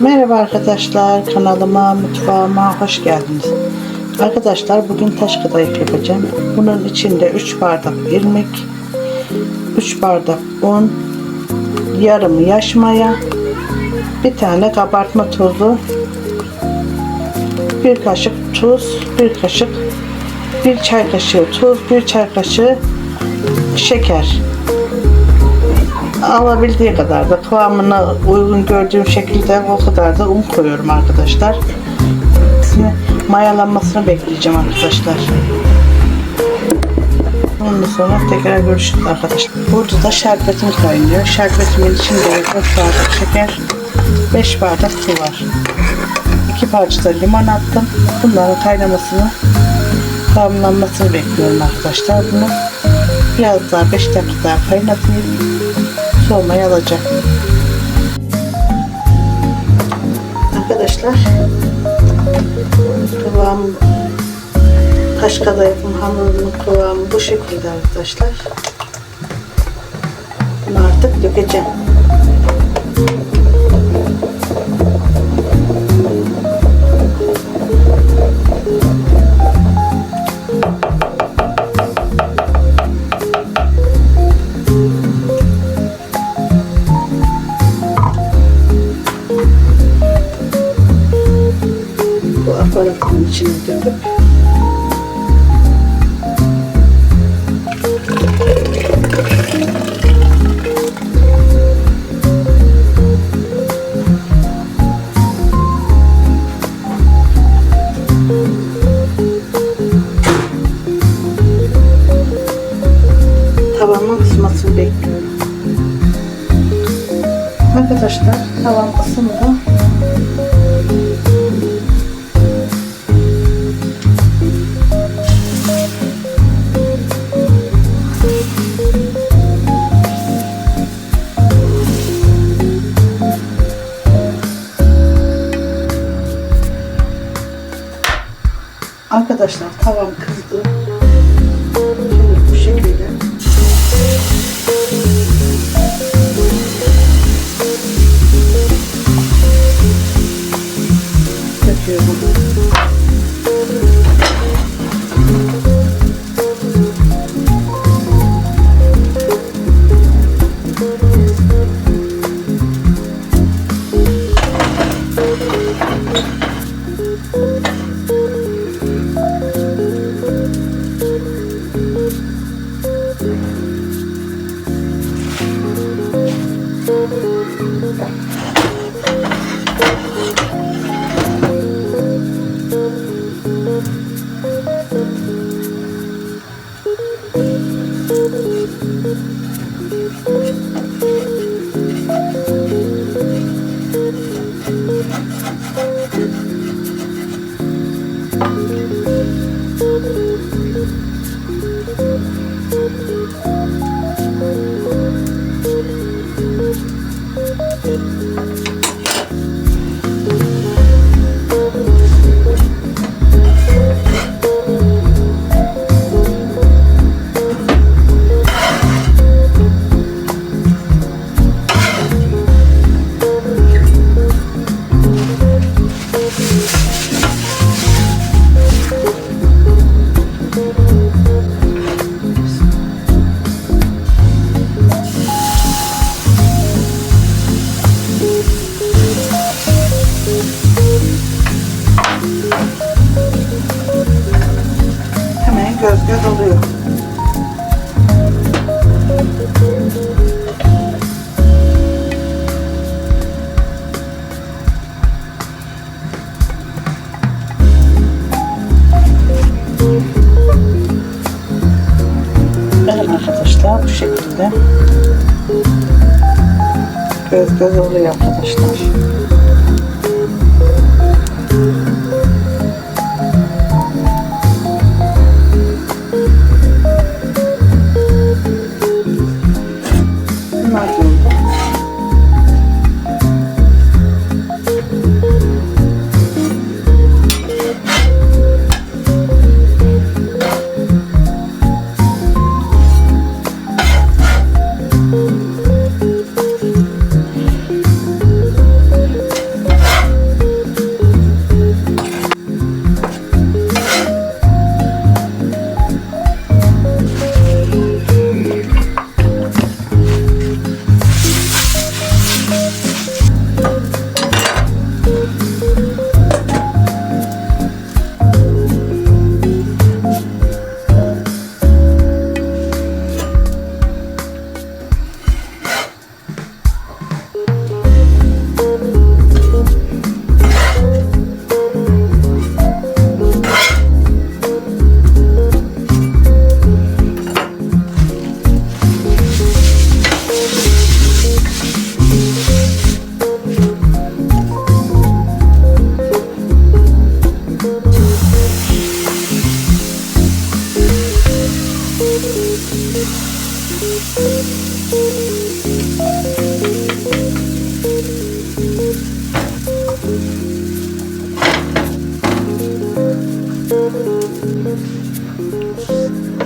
Merhaba arkadaşlar kanalıma mutfağıma hoş geldiniz. Arkadaşlar bugün taş kadayıf yapacağım. Bunun içinde 3 bardak irmik, 3 bardak un, yarım yaş maya, bir tane kabartma tozu, bir kaşık tuz, bir kaşık, bir çay kaşığı tuz, bir çay kaşığı şeker alabildiği kadar da kıvamına uygun gördüğüm şekilde o kadar da un koyuyorum arkadaşlar. Şimdi mayalanmasını bekleyeceğim arkadaşlar. Ondan sonra tekrar görüşürüz arkadaşlar. Burada da şerbetim kaynıyor. Şerbetimin içinde 4 bardak şeker, 5 bardak su var. 2 parça da limon attım. Bunların kaynamasını, tamamlanmasını bekliyorum arkadaşlar. Bunu biraz daha 5 dakika daha kaynatayım soğumaya alacak. Arkadaşlar kıvam kaş kadayıfın hamurunun kıvamı bu şekilde arkadaşlar. Bunu artık dökeceğim. İçine döküp tavamın ısınmasını bekliyorum. Arkadaşlar tavam ısındı. Tavam kızdı. Şekilde göz göz oluyor arkadaşlar. Thank you.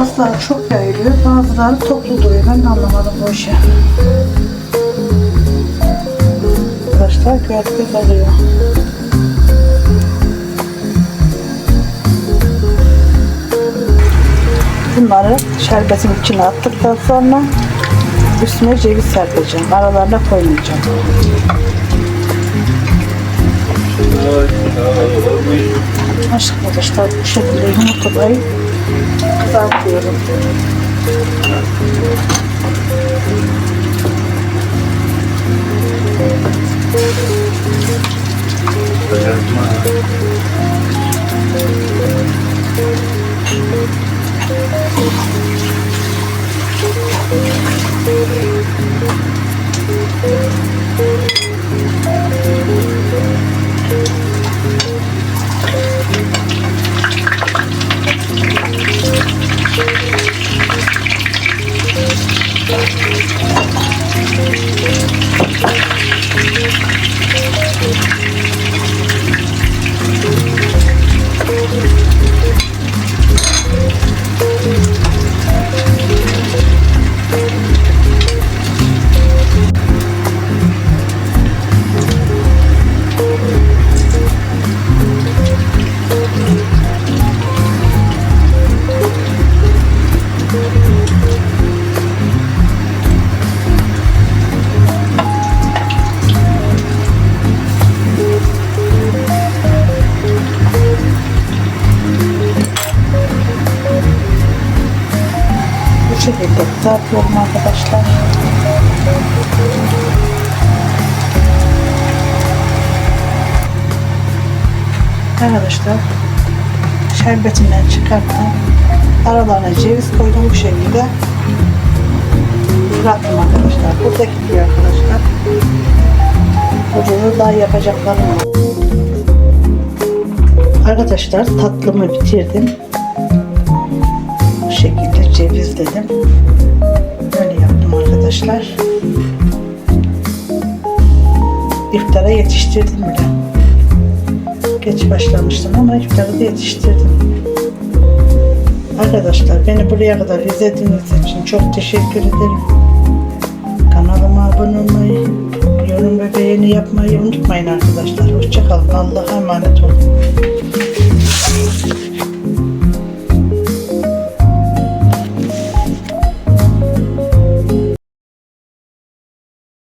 Bazıları çok yayılıyor, bazıları toplu duruyor. Ben de anlamadım bu işi. Arkadaşlar gördük oluyor. Bunları şerbetin içine attıktan sonra üstüne ceviz serpeceğim. Aralarına koymayacağım. Arkadaşlar bu şekilde butter. Ayan, Bu şekilde kızartıyorum arkadaşlar. Arkadaşlar şerbetinden çıkarttım. Aralarına ceviz koydum bu şekilde. Bıraktım arkadaşlar. Burada gidiyor arkadaşlar. Burada da daha yapacaklarım. Arkadaşlar tatlımı bitirdim. Ceviz dedim. Böyle yaptım arkadaşlar. İftara yetiştirdim bile. Geç başlamıştım ama iftarı da yetiştirdim. Arkadaşlar beni buraya kadar izlediğiniz için çok teşekkür ederim. Kanalıma abone olmayı, yorum ve beğeni yapmayı unutmayın arkadaşlar. Hoşçakalın. Allah'a emanet olun.